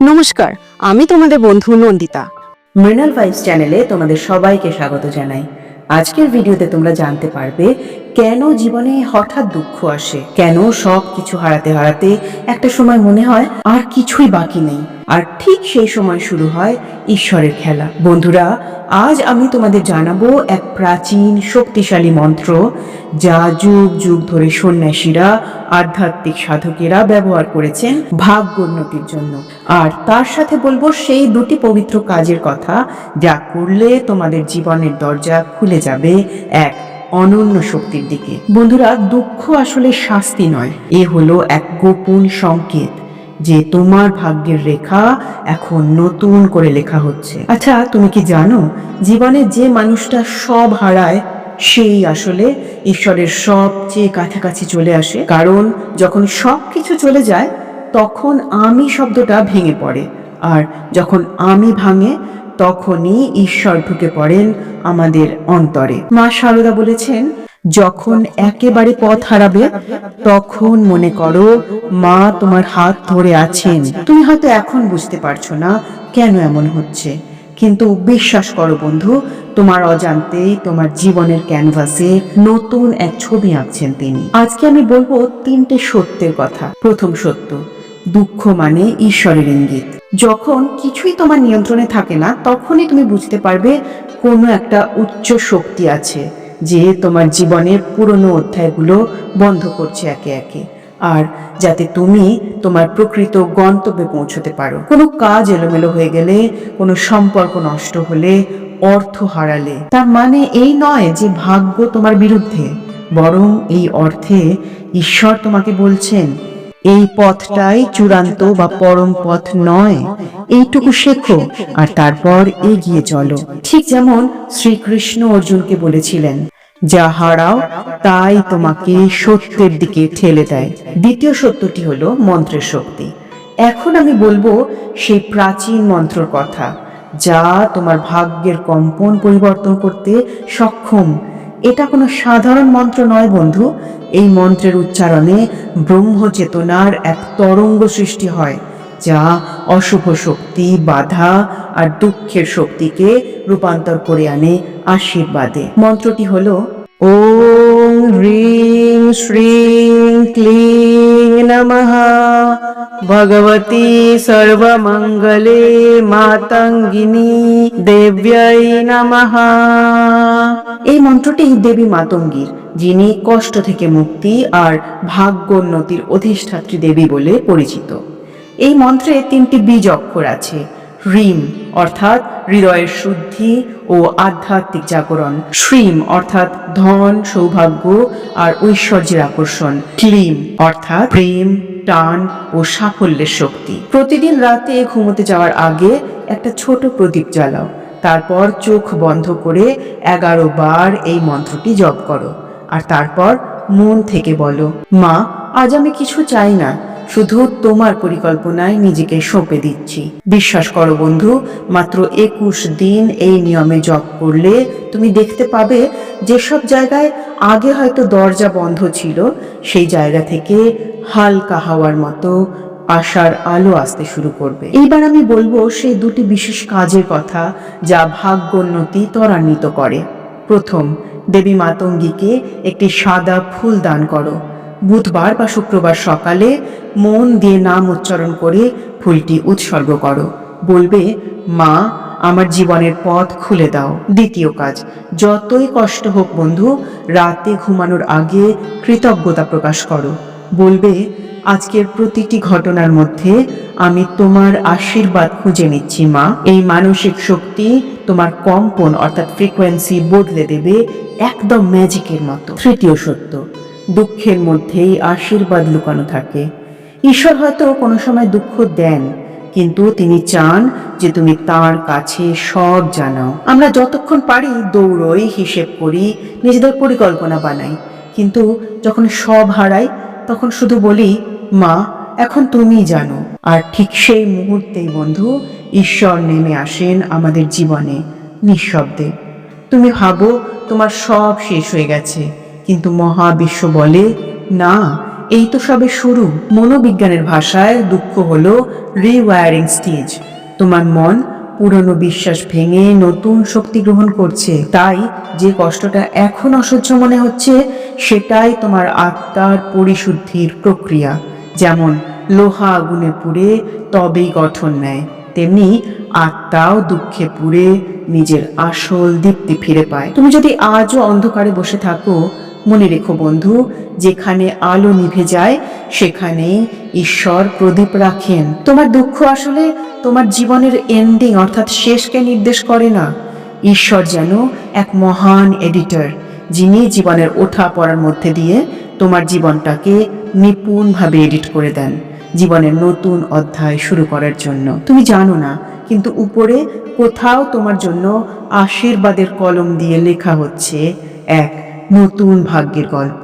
নমস্কার, আমি তোমাদের বন্ধু নন্দিতা। মৃণাল ভাইবস চ্যানেলে তোমাদের সবাইকে স্বাগত জানাই। আজকের ভিডিওতে তোমরা জানতে পারবে কেন জীবনে হঠাৎ দুঃখ আসে? কেন সব কিছু হারাতে হারাতে একটা সময় মনে হয় আর কিছুই বাকি নেই? আর ঠিক সেই সময় শুরু হয় ঈশ্বরের খেলা। বন্ধুরা, আজ আমি তোমাদের জানাব এক প্রাচীন শক্তিশালী মন্ত্র যা যুগ যুগ ধরে সন্ন্যাসীরা, আধ্যাত্মিক সাধকেরা ব্যবহার করেছেন ভাগ্যোন্নতির জন্য। আর তার সাথে বলব সেই দুটি পবিত্র কাজের কথা যা করলে তোমাদের জীবনের দরজা খুলে যাবে। এক অনন্য শক্তির দিকে। বন্ধুরা, দুঃখ আসলে শাস্তি নয়। এ হলো এক গোপন সংকেত যে তোমার ভাগ্যের রেখা এখন নতুন করে লেখা হচ্ছে। আচ্ছা তুমি কি জানো, জীবনে যে মানুষটা সব হারায়, সেই আসলে ঈশ্বরের সবচেয়ে কাছাকাছি চলে আসে। কারণ, যখন সব কিছু চলে যায়, তখন আমি শব্দটা ভেঙে পড়ে। আর যখন আমি ভাঙে তখনই ঈশ্বর ঢুকে পড়েন আমাদের অন্তরে। মা সারদা বলেছেন, যখন একেবারে পথ হারাবে, তখন মনে করো, মা তোমার হাত ধরে আছেন। তুমি হয়তো এখন বুঝতে পারছ না কেন এমন হচ্ছে। কিন্তু বিশ্বাস করো বন্ধু, তোমার অজান্তেই তোমার জীবনের ক্যানভাসে নতুন এক ছবি আঁকছেন তিনি। আজকে আমি বলব তিনটে সত্যের কথা। প্রথম সত্য, দুঃখ মানে ঈশ্বরের ইঙ্গিত। যখন কিছুই তোমার নিয়ন্ত্রণে থাকে না, তখনই তুমি বুঝতে পারবে কোনো একটা উচ্চ শক্তি আছে যে তোমার জীবনের পুরনো অধ্যায়গুলো বন্ধ করছে একে একে। আর যাতে তুমি তোমার প্রকৃত গন্তব্যে পৌঁছতে পারো। কোনো কাজ এলোমেলো হয়ে গেলে, কোনো সম্পর্ক নষ্ট হলে অর্থ হারালে। তার মানে এই নয় যে ভাগ্য তোমার বিরুদ্ধে, বরং এই অর্থে ঈশ্বর তোমাকে বলছেন এই পথটাই চূড়ান্ত বা পরম পথ নয়। এইটুকু শেখো আর তারপর এগিয়ে চলো। ঠিক যেমন শ্রীকৃষ্ণ অর্জুনকে বলেছিলেন, যা হারাও, তাই তোমাকে সত্যের দিকে ঠেলে দেয়। দ্বিতীয় সত্যটি হলো মন্ত্রের শক্তি। এখন আমি বলব সেই প্রাচীন মন্ত্রর কথা, যা তোমার ভাগ্যের কম্পন পরিবর্তন করতে সক্ষম এটা কোনো সাধারণ মন্ত্র নয় বন্ধু। এই মন্ত্রের উচ্চারণে ব্রহ্ম চেতনার এক তরঙ্গ সৃষ্টি হয়, যা অশুভ শক্তি, বাধা আর দুঃখের শক্তিকে রূপান্তর করে আনে, আশীর্বাদে। মন্ত্রটি হলো ওম হ্রিং শ্রীং ক্লিং নমঃ ভগবতী সর্বমঙ্গলে মাতঙ্গিনী দেব্যাই নমঃ এই মন্ত্রটি দেবী মাতঙ্গীর, যিনি কষ্ট থেকে মুক্তি আর ভাগ্যোন্নতির অধিষ্ঠাত্রী দেবী বলে পরিচিত। এই মন্ত্রে তিনটি বীজ অক্ষর আছে হ্রিম অর্থাৎ হৃদয়ের শুদ্ধি ও আধ্যাত্মিক জাগরণ, শ্রীম অর্থাৎ ধন, সৌভাগ্য আর ঐশ্বর্যের আকর্ষণ, ক্লিম অর্থাৎ প্রেম, টান ও সাফল্যের শক্তি। প্রতিদিন রাতে ঘুমোতে যাওয়ার আগে একটা ছোট প্রদীপ জ্বালাও। তারপর চোখ বন্ধ করে এগারো বার এই মন্ত্রটি জপ করো। আর তারপর মন থেকে বলো, মা, আজ আমি কিছু চাই না। শুধু তোমার পরিকল্পনায় নিজেকে সঁপে দিচ্ছি। বিশ্বাস করো বন্ধু, মাত্র একুশ দিন এই নিয়মে জপ করলে তুমি দেখতে পাবে যেসব জায়গায় আগে হয়তো দরজা বন্ধ ছিল, সেই জায়গা থেকে হালকা হাওয়ার মতো আশার আলো আসতে শুরু করবে। এইবার আমি বলব সেই দুটি বিশেষ কাজের কথা যা ভাগ্যোন্নতি ত্বরান্বিত করে। প্রথম, দেবী মাতঙ্গীকে একটি সাদা ফুল দান করো। বুধবার বা শুক্রবার সকালে মন দিয়ে নাম উচ্চারণ করে ফুলটি উৎসর্গ করো। বলবে, মা, আমার জীবনের পথ খুলে দাও। দ্বিতীয় কাজ, যতই কষ্ট হোক বন্ধু, রাতে ঘুমানোর আগে কৃতজ্ঞতা প্রকাশ করো। বলবে, আজকের প্রতিটি ঘটনার মধ্যে আমি তোমার আশীর্বাদ খুঁজে নিচ্ছি, মা। এই মানসিক শক্তি তোমার কম্পন, অর্থাৎ ফ্রিকোয়েন্সি বদলে দেবে একদম ম্যাজিকের মতো। তৃতীয় সত্য দুঃখের মধ্যেই আশীর্বাদ লুকানো থাকে। ঈশ্বর হয়তো কোনো সময় দুঃখ দেন, কিন্তু তিনি চান যে তুমি তার কাছে সব জানাও। আমরা যতক্ষণ পারি দৌড়ই হিসেব করি, নিজেদের পরিকল্পনা বানাই। কিন্তু যখন সব হারাই, তখন শুধু বলি, মা, এখন তুমি জানো। আর ঠিক সেই মুহূর্তেই, বন্ধু, ঈশ্বর নেমে আসেন আমাদের জীবনে নিঃশব্দে। তুমি ভাবো, তোমার সব শেষ হয়ে গেছে। কিন্তু মহাবিশ্ব বলে, না, এই তো সবে শুরু। মনোবিজ্ঞানের ভাষায় দুঃখ হলো রিওয়ারিং স্টেজ তোমার মন পুরনো বিশ্বাস ভেঙে নতুন শক্তি গ্রহণ করছে। তাই যে কষ্টটা এখন অসহ্য মনে হচ্ছে, সেটাই তোমার আত্মার পরিশুদ্ধির প্রক্রিয়া। যেমন লোহা আগুনে পুড়ে তবেই গঠন নেয়, তেমনি আত্মাও দুঃখে পুড়ে নিজের আসল দীপ্তি ফিরে পায়। তুমি যদি আজও অন্ধকারে বসে থাকো মনে রেখো বন্ধু, যেখানে আলো নিভে যায়, সেখানে ঈশ্বর প্রদীপ রাখেন। তোমার দুঃখ আসলে তোমার জীবনের এন্ডিং অর্থাৎ শেষকে নির্দেশ করে না। ঈশ্বর যেন এক মহান এডিটর যিনি জীবনের ওঠা পড়ার মধ্যে দিয়ে তোমার জীবনটাকে নিপুণভাবে এডিট করে দেন, জীবনের নতুন অধ্যায় শুরু করার জন্য। তুমি জানো না, কিন্তু উপরে কোথাও তোমার জন্য আশীর্বাদের কলম দিয়ে লেখা হচ্ছে এক নতুন ভাগ্যের গল্প।